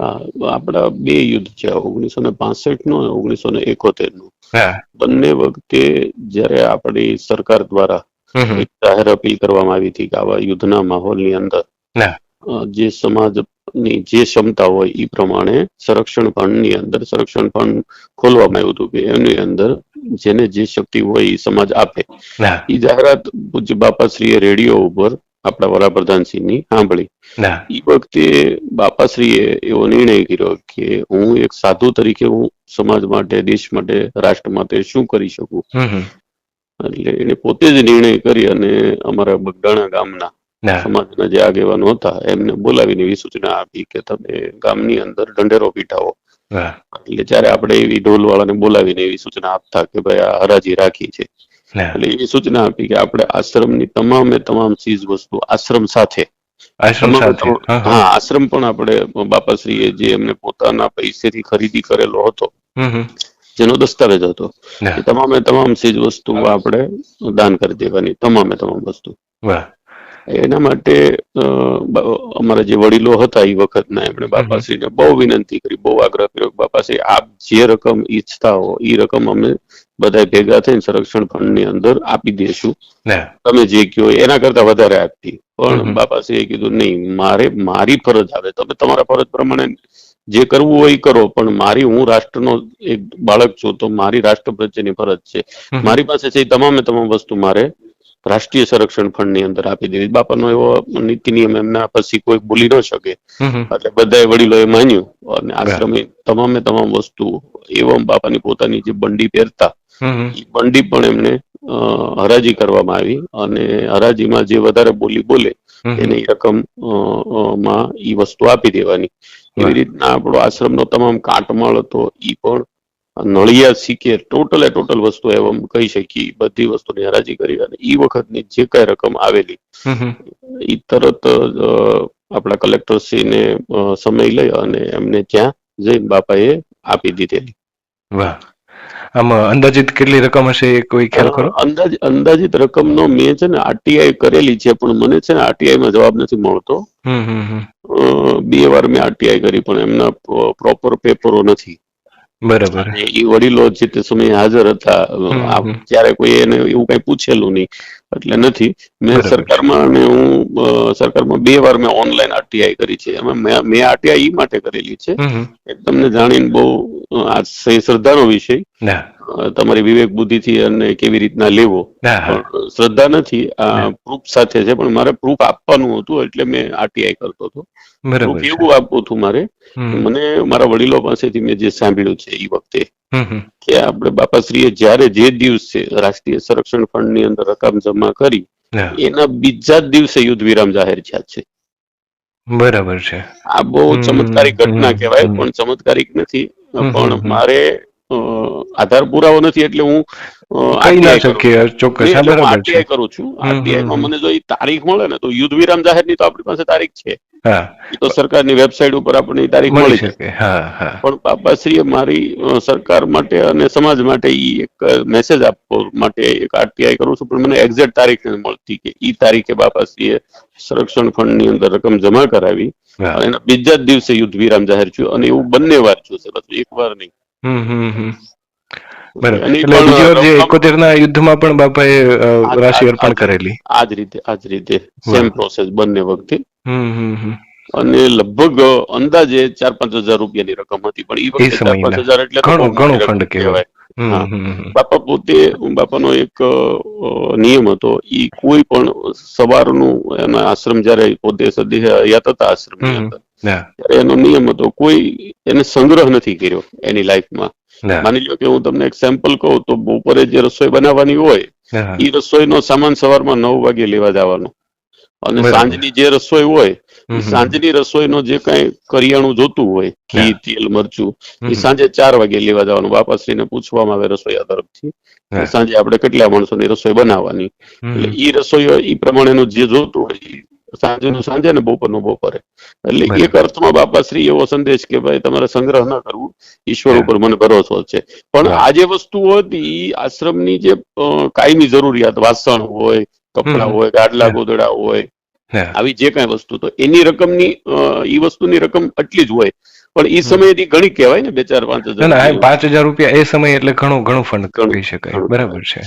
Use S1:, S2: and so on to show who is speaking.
S1: આપણા બે યુદ્ધ છે ઓગણીસો ને પાસઠનું અને ઓગણીસો ને
S2: એકોતેરનું
S1: બંને વખતે જ્યારે આપણી સરકાર દ્વારા. એક જાહેર અપીલ કરવામાં આવી હતી કે આવા યુદ્ધના માહોલની અંદર જે સમાજ સમાજની જે ક્ષમતા હોય એ પ્રમાણે સંરક્ષણ ફંડની અંદર સંરક્ષણ ફંડ ખોલવામાં આવ્યું હતું કે એની અંદર જેને જે શક્તિ હોય એ સમાજ આપે.
S2: ના.
S1: એ જાહેરાત પૂજ્ય બાપાશ્રીએ રેડિયો ઉપર આપણા વડાપ્રધાનશ્રીની સાંભળી. એ વખતે બાપાશ્રીએ એવો નિર્ણય કર્યો કે હું એક સાધુ તરીકે હું સમાજ માટે દેશ માટે રાષ્ટ્ર માટે શું કરી શકું. એટલે એને પોતે જ નિર્ણય કરી અને અમારા બગડાણા ગામના સમાજના જે આગેવાનો હતા એમને બોલાવીને એવી સૂચના આપી કે તમે ગામની અંદર ઢંઢેરો પીટાવો. એટલે જયારે આપણે એવી ઢોલ વાળાને બોલાવીને એવી સૂચના આપતા કે ભાઈ આ હરાજી રાખી છે એટલે એવી સૂચના આપી કે આપણે આશ્રમની તમામે તમામ ચીજ વસ્તુ આશ્રમ સાથે.
S2: આશ્રમ સાથે. હા,
S1: આશ્રમ પણ આપણે બાપાશ્રીએ જે એમને પોતાના પૈસેથી ખરીદી કરેલો હતો. જેનો દસ્તાવેજ હતો એ તમામે તમામ ચીજ વસ્તુ આપણે દાન કરી દેવાની તમામે તમામ વસ્તુ. એના માટે અમારા જે વડીલો હતા એ વખતના એમણે બાપાશ્રીને બહુ વિનંતી કરી બહુ આગ્રહ કર્યો બાપાશ્રી આપ જે રકમ ઈચ્છતા હો એ રકમ અમે બધા ભેગા થઈને સંરક્ષણ ફંડની અંદર આપી
S2: દેશું
S1: તમે જે કહો એના કરતા વધારે આપતી. પણ બાપાશ્રીએ કીધું નહીં મારે મારી ફરજ આવે તમે તમારા ફરજ પ્રમાણે જે કરવું હોય એ કરો પણ મારી હું રાષ્ટ્રનો એક બાળક છું તો મારી રાષ્ટ્ર પ્રત્યેની ફરજ છે. મારી પાસે છે તમામે તમામ વસ્તુ મારે રાષ્ટ્રીય સંરક્ષણ ફંડની અંદર આપી દેવી બાપાનો એવો નીતિ નિયમ એમના પછી કોઈ બોલી ન શકે. એટલે બધાએ વડીલોએ માન્યું અને આશ્રમે તમામે તમામ વસ્તુ એવમ બાપાની પોતાની જે બંડી પહેરતા. એ બંડી પણ એમને હરાજી કરવામાં આવી અને હરાજીમાં જે વધારે બોલી બોલે. એને રકમમાં ઈ વસ્તુ આપી દેવાની. એવી રીતના આપણો આશ્રમનો તમામ કાટમાળ હતો ઈ પણ નળિયા શીખે ટોટલે ટોટલ વસ્તુ એમ કહી શકીએ બધી વસ્તુની હરાજી કરી અને ઈ વખતની જે કઈ રકમ આવેલી. ઈ તરત આપણા કલેક્ટરશ્રીને સમય લઈ અને એમને ત્યાં જૈન બાપાએ આપી દીધેલી.
S2: વાહ. આમાં અંદાજિત કેટલી રકમ હશે એ કોઈ ખ્યાલ ખરો?
S1: અંદાજ અંદાજિત રકમનો મેં છે ને આરટીઆઈ કરેલી છે પણ મને છે ને આરટીઆઈ માં જવાબ નથી મળતો. બે વાર મેં આરટીઆઈ કરી પણ એમના પ્રોપર પેપરો નથી.
S2: બરાબર.
S1: એ વડીલો જે તે સમયે હાજર હતા. ત્યારે કોઈ એને એવું કઈ પૂછેલું નહીં એટલે નથી. મેં સરકારમાં અને હું સરકારમાં બે વાર મેં ઓનલાઈન આરટીઆઈ કરી છે. એમાં મેં આરટીઆઈ માટે કરેલી છે તમને જાણીને બહુ આ શ્રદ્ધાનો વિષય. તમારી વિવેક બુદ્ધિથી અને કેવી રીતના લેવો. શ્રદ્ધા નથી આ. પ્રૂફ સાથે છે પણ મારે પ્રૂફ આપવાનું હતું એટલે મેં આરટીઆઈ કરતો હતો. પ્રૂફ એવું આપવું હતું મારે. મને મારા વડીલો પાસેથી મેં જે સાંભળ્યું છે એ વખતે. કે આપણે બાપાશ્રીએ જ્યારે જે દિવસે રાષ્ટ્રીય સંરક્ષણ ફંડની અંદર રકમ જમા કરી એના બીજા જ દિવસે યુદ્ધ વિરામ જાહેર થયા છે.
S2: બરાબર છે.
S1: આ બહુ ચમત્કારિક ઘટના કહેવાય પણ ચમત્કારિક નથી. પણ
S2: હમ.
S1: મારે અ, આધાર પુરાવો નથી એટલે હું
S2: ના
S1: કરું છું. આરટીઆઈ કરું છું. આરટીઆઈ માં મને જો એ તારીખ મળે ને તો યુદ્ધ વિરામ જાહેરની તો આપણી પાસે તારીખ છે. તો સરકારની વેબસાઇટ ઉપર આપણને તારીખ
S2: મળી શકે.
S1: પણ બાપાશ્રીએ મારી સરકાર માટે અને સમાજ માટે ઈ એક મેસેજ આપવા માટે એક આરટીઆઈ કરું છું. પણ મને એક્ઝેક્ટ તારીખ નથી મળતી કે ઈ તારીખે બાપાશ્રીએ સંરક્ષણ ફંડની અંદર રકમ જમા કરાવી. અને બીજા જ દિવસે યુદ્ધ વિરામ જાહેર થયું. અને એવું બંને વાર થયું છે એક વાર નહીં.
S2: હમ હમ હમ. બરાબર. એટલે બીજી વાર જે એકોતેર ના યુદ્ધમાં પણ બાપાએ રાશિ અર્પણ કરેલી.
S1: આ જ રીતે આ જ રીતે. સેમ પ્રોસેસ બંને વખતે. અને લગભગ અંદાજે ચાર પાંચ હજાર રૂપિયાની રકમ હતી. પણ એ
S2: એ
S1: વખતે ચાર પાંચ હજાર એટલે
S2: ઘણો ફંડ કહેવાય.
S1: બાપા પોતે બાપાનો એક નિયમ હતો. ઈ કોઈ પણ સવારનું એના આશ્રમ જયારે પોતે સદી હયાત હતા આશ્રમની એનો નિયમ હતો કોઈ એને સંગ્રહ નથી કર્યો એની લાઈફમાં. માની લો કે હું તમને એક સેમ્પલ કહું તો બપોરે જે રસોઈ બનાવવાની હોય એ રસોઈનો સામાન સવારમાં નવ વાગે લેવા જવાનો. અને સાંજની જે રસોઈ હોય. સાંજની રસોઈનો જે કઈ કરિયાણું જોતું હોય ઘી તેલ મરચું એ સાંજે ચાર વાગે લેવા જવાનું. બાપાશ્રીને પૂછવામાં આવે રસોઈયા તરફથી. સાંજે આપણે કેટલા માણસોની રસોઈ બનાવવાની. એટલે
S2: એ
S1: ઈ રસોઈ એ પ્રમાણેનું જે જોતું હોય સાંજેનું સાંજે ને બપોરનું બપોરે. એટલે એક અર્થમાં બાપાશ્રી એવો સંદેશ કે ભાઈ તમારે સંગ્રહ ન કરવું ઈશ્વર ઉપર મને ભરોસો છે. પણ આ જે વસ્તુઓ હતી આશ્રમની જે કાયમી જરૂરિયાત વાસણ હોય કપડા હોય ગાડલા ગોદડા હોય આવી જે કાંઈ વસ્તુ તો એની રકમની ઈ વસ્તુની રકમ આટલી જ હોય. પણ એ સમયથી ઘણી કહેવાય ને બે ચાર પાંચ હજાર
S2: પાંચ હજાર રૂપિયા એ સમય એટલે ઘણું ઘણું ફંડ કરી શકાય. બરાબર છે.